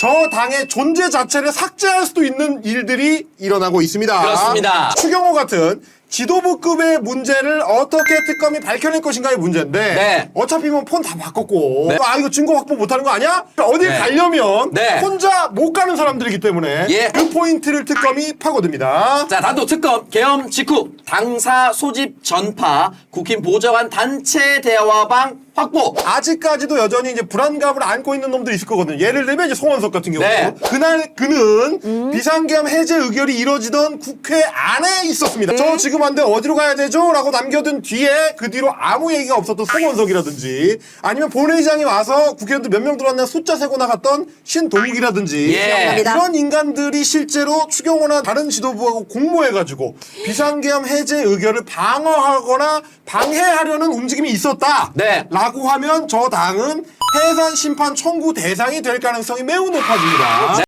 저 당의 존재 자체를 삭제할 수도 있는 일들이 일어나고 있습니다. 그렇습니다. 추경호 같은 지도부급의 문제를 어떻게 특검이 밝혀낼 것인가의 문제인데 네. 어차피 뭐 폰 다 바꿨고 네. 아 이거 증거 확보 못하는 거 아니야? 어딜 네. 가려면 네. 혼자 못 가는 사람들이기 때문에 예. 그 포인트를 특검이 파고듭니다. 자, 단독 특검 계엄 직후 당사 소집 전파 국힘 보좌관 단체 대화방 확보. 아직까지도 여전히 이제 불안감을 안고 있는 놈들이 있을 거거든요. 예를 들면 이제 송원석 같은 경우 네. 그날 그는 비상계엄 해제 의결이 이뤄지던 국회 안에 있었습니다. 저 지금 안 돼 어디로 가야 되죠? 라고 남겨둔 뒤에 그 뒤로 아무 얘기가 없었던 송원석이라든지 아니면 본회의장에 와서 국회의원들 몇 명 들어왔나 숫자 세고 나갔던 신동욱이라든지 예. 기억납니다. 이런 인간들이 실제로 추경호나 다른 지도부하고 공모해가지고 비상계엄 해제 의결을 방어하거나 방해하려는 움직임이 있었다. 네. 라고 하면 저 당은 해산 심판 청구 대상이 될 가능성이 매우 높아집니다.